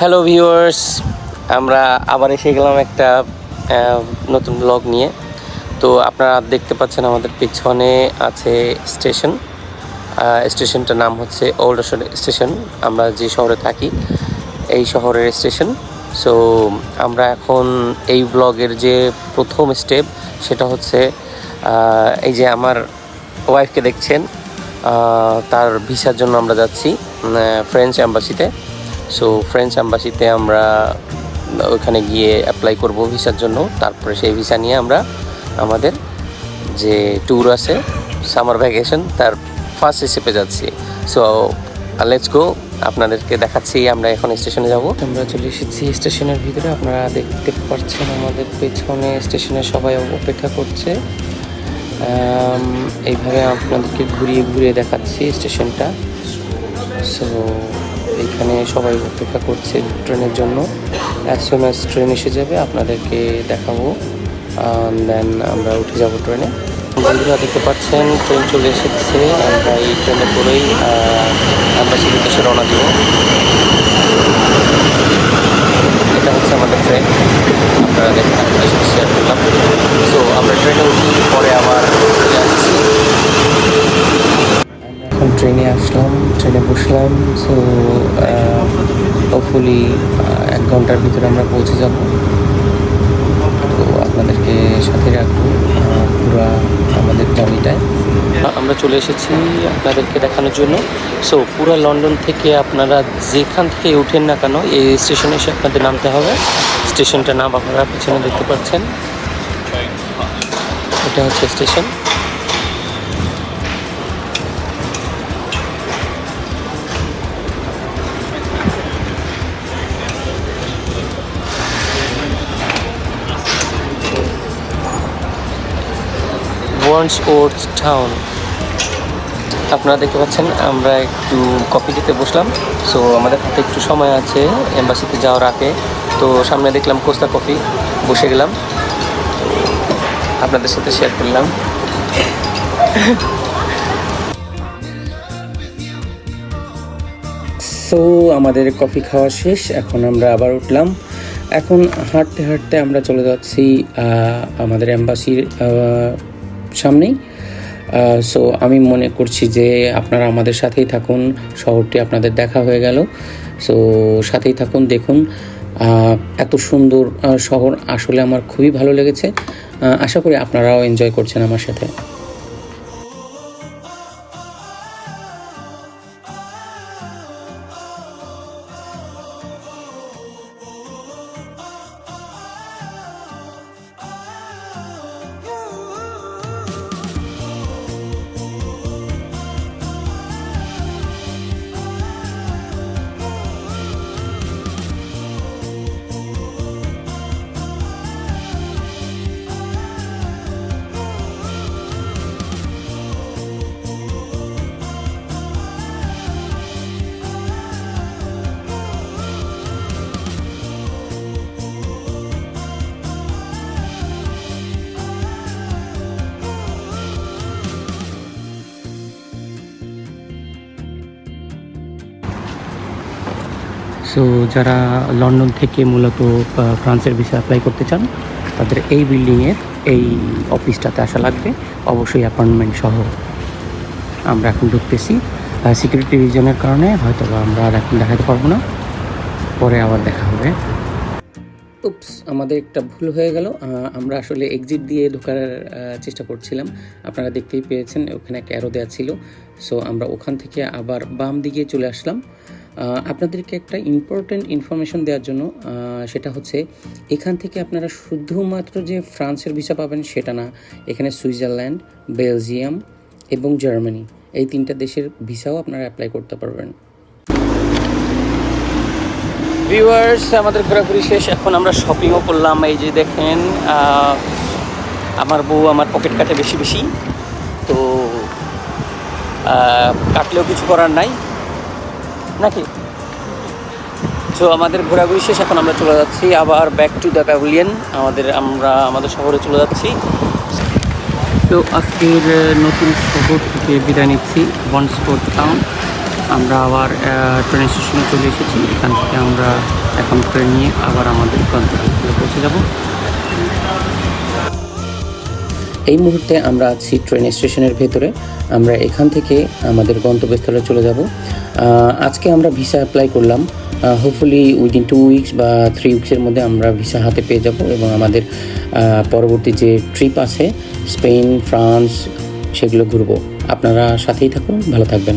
Hello viewers আমরা আবার এসে গেলাম একটা নতুন ব্লগ নিয়ে। তো আপনারা দেখতে পাচ্ছেন আমাদের পিছনে আছে স্টেশন। স্টেশনটার নাম হচ্ছে ওল্ড স্টেশন আমরা যে শহরে থাকি, এই শহরের স্টেশন। সো আমরা এখন এই ব্লগের যে প্রথম স্টেপ সেটা হচ্ছে এই যে আমার ওয়াইফকে দেখছেন তার ভিসার জন্য আমরা যাচ্ছি ফ্রেঞ্চ অ্যাম্বাসিতে সো ফ্রেঞ্চ অ্যাম্বাসিতে আমরা ওখানে গিয়ে অ্যাপ্লাই করব ভিসার জন্য। তারপরে সেই ভিসা নিয়ে আমরা আমাদের যে ট্যুর আছে সামার ভ্যাকেশন তার ফার্স্ট স্টেপে যাচ্ছি। সো লেটস গো আপনাদেরকে দেখাচ্ছি, আমরা এখন স্টেশনে যাব। আমরা চলে এসেছি স্টেশনের ভিতরে। আপনারা দেখতে পাচ্ছেন আমাদের পেছনে স্টেশনে সবাই অপেক্ষা করছে। এইভাবে আপনাদেরকে ঘুরিয়ে ঘুরিয়ে দেখাচ্ছি স্টেশনটা সো এখানে সবাই অপেক্ষা করছে ট্রেনের জন্য। অ্যাজ সুন অ্যাজ ট্রেন এসে যাবে, আপনাদেরকে দেখাবো। দেন আমরা উঠে যাব ট্রেনে বন্ধুরা, দেখতে পাচ্ছেন ট্রেন চলে এসেছে। আমরা এই ট্রেনে করেই অ্যাম্বাসির উদ্দেশ্যে রওনা দিব। এটা হচ্ছে আমাদের ট্রেন আপনারা দেখেন শেয়ার করলাম সো আমরা ট্রেনে উঠি পরে আবার চলে আসছি এখন ট্রেনে আসলাম ট্রেনে বসলাম সো হোপফুলি এক ঘণ্টার ভিতরে আমরা পৌঁছে যাব। তো আপনাদেরকে সাথে রাখব পুরা আমাদের জার্নিটায় আমরা চলে এসেছি আপনাদেরকে দেখানোর জন্য। সো পুরো লন্ডন থেকে আপনারা যেখান থেকে উঠেন না কেন, এই স্টেশনে এসে আপনাদের নামতে হবে। স্টেশনটার নাম আপনারা পিছনে দেখতে পাচ্ছেন। এটা হচ্ছে স্টেশন। ওয়ার্নসওয়ার্থ টাউন আপনারা দেখতে পাচ্ছেন, আমরা একটু কফি খেতে বসলাম। সো আমাদের হাতে একটু সময় আছে এম্বাসিতে যাওয়ার আগে। তো, সামনে দেখলাম কোস্তা কফি বসে গেলাম। আপনাদের সাথে শেয়ার করলাম। সো আমাদের কফি খাওয়া শেষ, এখন আমরা আবার উঠলাম। এখন হাঁটতে হাঁটতে আমরা চলে যাচ্ছি আমাদের অ্যাম্বাসির সামনেই। সো আমি মনে করছি যে আপনারা আমাদের সাথেই থাকুন। শহরটি আপনাদের দেখা হয়ে গেল। সো সাথেই থাকুন, দেখুন। এত সুন্দর শহর আসলে আমার খুবই ভালো লেগেছে। আশা করি আপনারাও এনজয় করছেন আমার সাথে। সো যারা লন্ডন থেকে মূলত ফ্রান্সের ভিসা অ্যাপ্লাই করতে চান, তাদের এই বিল্ডিংয়ের এই অফিসটাতে আসা লাগবে। অবশ্যই অ্যাপয়েন্টমেন্ট সহ আমরা এখন ঢুকতেছি। সিকিউরিটি রিজনের কারণে হয়তো আমরা আর এখন দেখাতে পারব না। পরে আবার দেখা হবে। উপস আমাদের একটা ভুল হয়ে গেল। আমরা আসলে এক্সিট দিয়ে ঢোকার চেষ্টা করছিলাম। আপনারা দেখতেই পেয়েছেন, ওখানে একটা অ্যারো দেওয়া ছিল। সো আমরা ওখান থেকে আবার বাম দিকে চলে আসলাম। আপনাদেরকে একটা ইম্পর্টেন্ট ইনফরমেশন দেওয়ার জন্য সেটা হচ্ছে এখান থেকে আপনারা শুধুমাত্র যে ফ্রান্সের ভিসা পাবেন সেটা না, এখানে সুইজারল্যান্ড, বেলজিয়াম এবং জার্মানি, এই তিনটা দেশের ভিসাও আপনারা অ্যাপ্লাই করতে পারবেন। ভিউয়ার্স আমাদের ঘোরাঘুরি শেষ। এখন আমরা শপিংও করলাম। এই যে দেখেন আমার বউ আমার পকেট কাটে বেশি বেশি। তো কাটলেও কিছু করার নাই। নাকি? তো আমাদের ঘোরাঘুরি শেষ, এখন আমরা চলে যাচ্ছি আবার ব্যাক টু দ্য প্যাভিলিয়ন আমাদের, আমরা আমাদের শহরে চলে যাচ্ছি। তো আজকের নতুন শহর থেকে বিদায় নিচ্ছি। বনস্পোর্ট টাউন আমরা আবার ট্রেন স্টেশনে চলে এসেছি। এখান থেকে আমরা এখন ট্রেন নিয়ে আবার আমাদের গন্তব্যস্থলে পৌঁছে যাব। এই মুহূর্তে আমরা আছি ট্রেন স্টেশনের ভেতরে। আমরা এখান থেকে আমাদের গন্তব্যস্থলে চলে যাব। আজকে আমরা ভিসা অ্যাপ্লাই করলাম। হোপফুলি উইদিন টু উইকস বা থ্রি উইকসের মধ্যে আমরা ভিসা হাতে পেয়ে যাব এবং আমাদের পরবর্তী যে ট্রিপ আছে স্পেন ফ্রান্স সেগুলো ঘুরবো। আপনারা সাথেই থাকুন, ভালো থাকবেন।